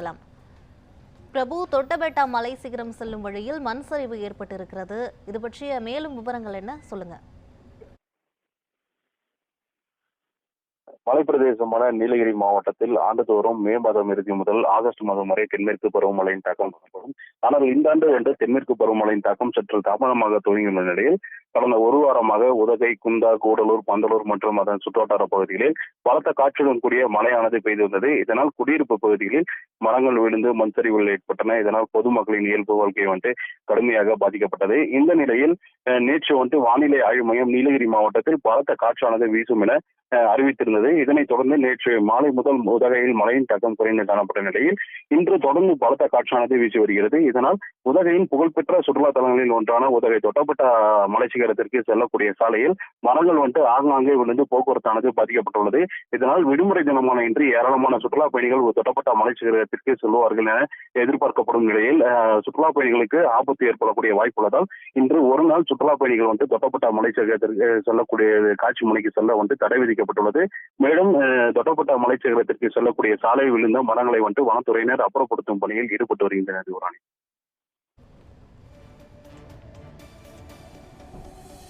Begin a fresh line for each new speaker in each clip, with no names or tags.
பார்க்கலாம். பிரபு தொட்டபெட்டா மலை சிகரம் செல்லும் வழியில் மண் சரிவு ஏற்பட்டிருக்கிறது. இது பற்றிய மேலும் விவரங்கள் என்ன? சொல்லுங்க.
மலைப்பிரதேசமான நீலகிரி மாவட்டத்தில் ஆண்டுதோறும் மே மாதம் இறுதி முதல் ஆகஸ்ட் மாதம் வரை தென்மேற்கு பருவமழையின் தாக்கம் காணப்படும். ஆனால் இந்த ஆண்டு வந்து தென்மேற்கு பருவமழையின் தாக்கம் சற்று தாமதமாக துவங்கியுள்ள நிலையில் கடந்த ஒரு வாரமாக உதகை குந்தா கூடலூர் பந்தலூர் மற்றும் அதன் சுற்றுவட்டார பகுதிகளில் பலத்த காற்றுடன் கூடிய மழையானது பெய்து வந்தது. இதனால் குடியிருப்பு பகுதிகளில் மரங்கள் விழுந்து மண்சரிவுகள் ஏற்பட்டன. இதனால் பொதுமக்களின் இயல்பு வாழ்க்கை வந்துட்டு கடுமையாக பாதிக்கப்பட்டது. இந்த நிலையில் அஹ், நேற்று வந்து வானிலை ஆய்வு மையம் நீலகிரி மாவட்டத்தில் பலத்த காற்றானது வீசும் என அறிவித்திருந்தது. இதனைத் தொடர்ந்து நேற்று மாலை முதல் உதகையில் மழையின் தாக்கம் குறைந்து காணப்பட்ட நிலையில் இன்று தொடர்ந்து பலத்த காற்றானது வீசி வருகிறது. இதனால் உதகையின் புகழ்பெற்ற சுற்றுலா தலங்களில் ஒன்றான உதகை தொட்டப்பட்ட மலை சிகரத்திற்கு செல்லக்கூடிய சாலையில் மரங்கள் வந்துட்டு ஆங்காங்கே விழுந்து போக்குவரத்தானது பாதிக்கப்பட்டுள்ளது. இதனால் விடுமுறை தினமான இன்று ஏராளமான சுற்றுலா பயணிகள் ஒரு தொட்டப்பட்ட மலை சிகரத்திற்கு செல்வார்கள் என எதிர்பார்க்கப்படும் நிலையில் சுற்றுலா பயணிகளுக்கு ஆபத்து ஏற்படக்கூடிய வாய்ப்பு உள்ளதால் இன்று ஒரு நாள் சுற்றுலா பயணிகள் வந்து தொட்டப்பட்ட மலை சிகரத்திற்கு செல்லக்கூடிய காட்சி மலைக்கு செல்ல வந்து தடை அறிவிக்கப்பட்டுள்ளது. மேலும் தொட்டப்பட்ட மலை செல்லக்கூடிய சாலை விழுந்த மரங்களை வந்து வனத்துறையினர் அப்புறப்படுத்தும் பணியில் ஈடுபட்டு வருகின்றனர் யுவராணி.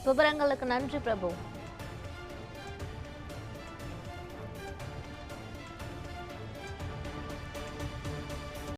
விவரங்களுக்கு நன்றி பிரபு.